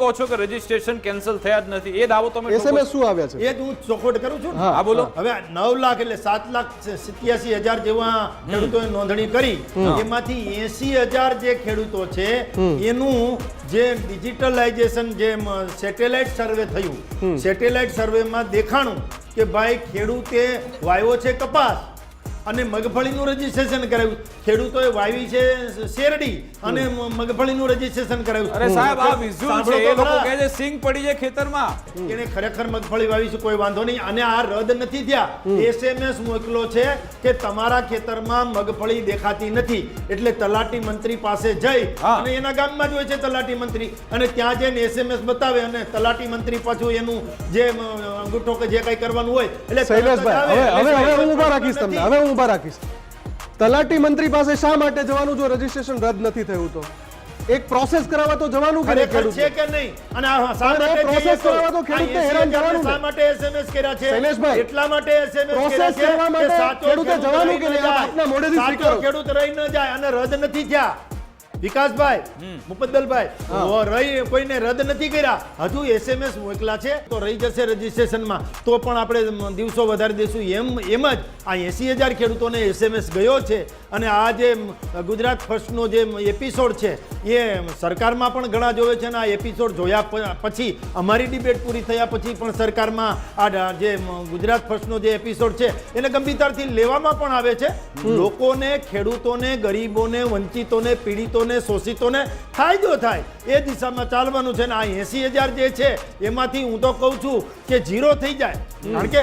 કહો છો કે રજીસ્ટ્રેશન કેન્સલ થયા જ નથી. એ દાવો તમે એસએમએસ શું આવ્યા છે? એ જ હું ચોખવટ કરું છું હા. બોલો. હવે નવ લાખ એટલે સાત લાખ સિત્યાસી હજાર જેવા ખેડૂતોએ નોંધણી કરી. એમાંથી એસી હજાર જે ખેડૂતો છે એનું જે ડિજિટલાઇઝેશન જે સેટેલાઇટ સર્વે થયું. સેટેલાઇટ સર્વેમાં દેખાણું કે ભાઈ ખેડૂતે વાવ્યો છે કપાસ. અને મગફળીનું રજીસ્ટ્રેશન કરાવ્યું. ખેડૂતોએ વાવી છે શેરડી અને મગફળીનું રજીસ્ટ્રેશન કરાવ્યું. અરે સાહેબ આ વિઝ્યુઅલ છે એ લોકો કહે છે સિંગ પડી છે ખેતરમાં. એને ખરેખર મગફળી વાવી છે કોઈ વાંધો નહીં. અને આ રદ નથી થયા. એસએમએસ મોકલો છે કે તમારા ખેતરમાં મગફળી દેખાતી નથી. એટલે તલાટી મંત્રી પાસે જઈ અને એના ગામમાં જ હોય છે તલાટી મંત્રી. અને ત્યાં જઈને એસએમએસ બતાવે અને તલાટી મંત્રી પાછું એનું જે અંગૂઠો કે જે કઈ કરવાનું હોય એટલે હવે હવે હવે હું ઊભા રાખીશ તમને. હવે હું ઊભા રાખીશ. તલાટી મંત્રી પાસે શા માટે જવાનું જો રજીસ્ટ્રેશન રદ નથી થયું તો? એક પ્રોસેસ કરાવવા તો જવાનું કે નહીં છે કે નહીં? અને આ શા માટે process જઈએ તો? ખેડૂતને હેરાન 80,000 કરવાનું શા માટે એસએમએસ કર્યા છે? શૈલેષભાઈ, એટલા માટે એસએમએસ પ્રોસેસ કરવા માટે ખેડૂતે જવાનું કે નહીં? આપના મોઢેથી સ્વીકારો. ખેડૂત રહી ન જાય અને રદ નથી થયા. વિકાસભાઈ મુપદ્દલભાઈ રહી કોઈને રદ નથી કર્યા. હજુ એસએમએસ મોકલા છે તો રહી જશે રજીસ્ટ્રેશનમાં. તો પણ આપણે દિવસો વધારી દઈશું. એમ એમ જ આ એસી હજાર ખેડૂતોને એસએમએસ ગયો છે અને આ જે ગુજરાત ફર્સ્ટનો જે એપિસોડ છે એ સરકારમાં પણ ઘણા જોવે છે અને આ એપિસોડ જોયા પછી અમારી ડિબેટ પૂરી થયા પછી પણ સરકારમાં આ જે ગુજરાત ફર્સ્ટનો જે એપિસોડ છે એને ગંભીરતાથી લેવામાં પણ આવે છે. લોકોને ખેડૂતોને ગરીબોને વંચિતોને પીડિતોને શોષિતોને ફાયદો થાય. એ દિશામાં ચાલવાનું છે ને આ એસી હજાર જે છે એમાંથી હું તો કહું છું કે ઝીરો થઈ જાય. કારણ કે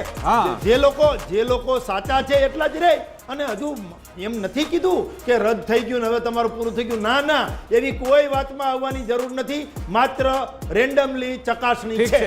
જે લોકો જે લોકો સાચા છે એટલા જ રહે. અને હજુ એમ નથી કીધું કે રદ થઈ ગયું હવે તમારું પૂરું થઈ ગયું. ના ના. એવી કોઈ વાતમાં આવવાની જરૂર નથી. માત્ર રેન્ડમલી ચકાસણી છે.